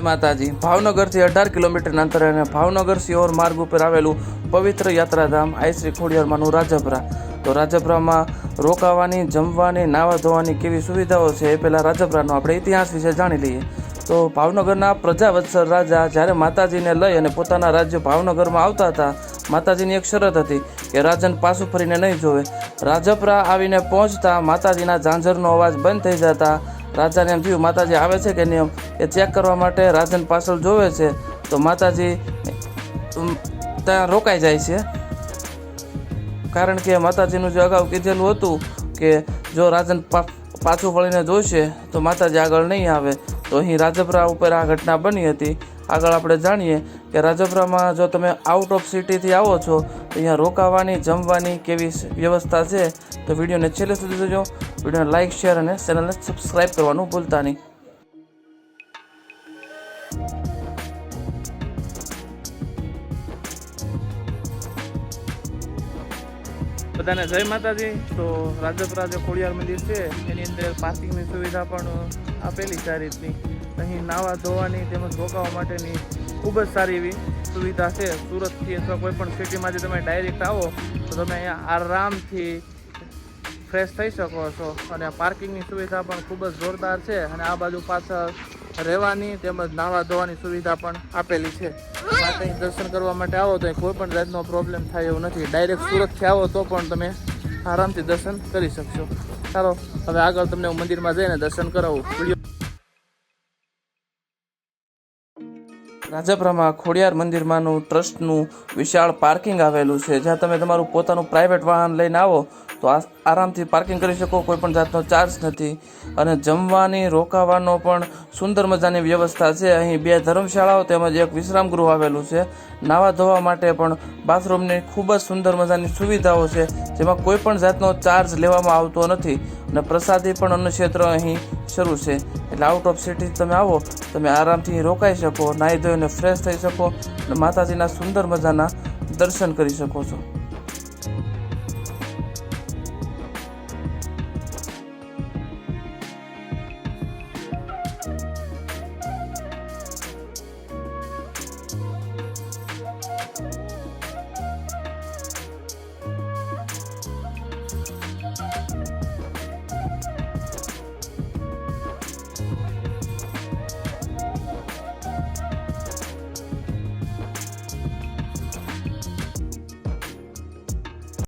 જય માતાજી. ભાવનગરથી અઢાર કિલોમીટરના અંતરે અને ભાવનગર સિયોર માર્ગ ઉપર આવેલું પવિત્ર યાત્રાધામ આઈ શ્રી ખોડિયારમાંનું રાજપરા તો રાજપરામાં રોકાવાની, જમવાની, નાવા ધોવાની કેવી સુવિધાઓ છે એ પહેલાં રાજપરાનો આપણે ઇતિહાસ વિશે જાણી લઈએ. તો ભાવનગરના પ્રજાવત્સર રાજા જ્યારે માતાજીને લઈ અને પોતાના રાજ્ય ભાવનગરમાં આવતા હતા, માતાજીની એક શરત હતી કે રાજન પાછું ફરીને નહીં જોવે. રાજપરા આવીને પહોંચતા માતાજીના ઝાંઝરનો અવાજ બંધ થઈ જતા રાજાને એમ થયું, માતાજી આવે છે કે નહીં? એ ચેક કરવા માટે રાજન પાછળ જોવે છે, તો માતાજી ત્યાં રોકાઈ જાય છે. કારણ કે માતાજીનું જે અગાઉ કીધેલું હતું કે જો રાજન પાછું વળીને જોશે, તો માતાજી આગળ નહીં આવે. તો અહીં રાજપરા ઉપર આ ઘટના બની હતી. આગળ આપણે જાણીએ કે રાજપરામાં જો તમે આઉટ ઓફ સિટીથી આવો છો, તો અહીંયા રોકાવાની, જમવાની કેવી વ્યવસ્થા છે, તો વિડીયોને છેલ્લે સુધી જોજો. વિડીયોને લાઇક શેર અને ચેનલને સબસ્ક્રાઈબ કરવાનું ભૂલતા નહીં. બધાને જય માતાજી. તો રાજપરા જે ખોડિયાર મંદિર છે, એની અંદર પાર્કિંગની સુવિધા પણ આપેલી સારી રીતની. અહીં નાવા ધોવાની તેમજ રોકાવા માટેની ખૂબ જ સારી એવી સુવિધા છે. સુરતથી અથવા કોઈ પણ સિટીમાંથી તમે ડાયરેક્ટ આવો, તો તમે અહીંયા આરામથી ફ્રેશ થઈ શકો છો. અને પાર્કિંગની સુવિધા પણ ખૂબ જ જોરદાર છે અને આ બાજુ પાછળ રહેવાની તેમજ નાવા ધોવાની સુવિધા પણ આપેલી છે. આ દર્શન કરવા માટે આવો તો કોઈ પણ જાતનો પ્રોબ્લેમ થાય એવું નથી. ડાયરેક્ટ સુરતથી આવો તો પણ તમે આરામથી દર્શન કરી શકશો. ચાલો, હવે આગળ તમને હું મંદિરમાં જઈને દર્શન કરાવું. વીડિયો રાજપરામાં ખોડિયાર મંદિરમાંનું ટ્રસ્ટનું વિશાળ પાર્કિંગ આવેલું છે. જ્યાં તમે તમારું પોતાનું પ્રાઇવેટ વાહન લઈને આવો, તો આરામથી પાર્કિંગ કરી શકો, કોઈ પણ જાતનો ચાર્જ નથી. અને જમવાની, રોકાવાનો પણ સુંદર મજાની વ્યવસ્થા છે. અહીં બે ધર્મશાળાઓ તેમજ એક વિશ્રામ ગૃહ આવેલું છે. નાવા ધોવા માટે પણ બાથરૂમની ખૂબ જ સુંદર મજાની સુવિધાઓ છે, જેમાં કોઈ પણ જાતનો ચાર્જ લેવામાં આવતો નથી. અને પ્રસાદી પણ અન્ન ક્ષેત્ર અહીં શરૂ છે. એટલે આઉટ ઓફ સિટી તમે આવો તમે આરામથી રોકાઈ શકો, નાહી ધોઈને ફ્રેશ થઈ શકો અને માતાજીના સુંદર મજાના દર્શન કરી શકો છો.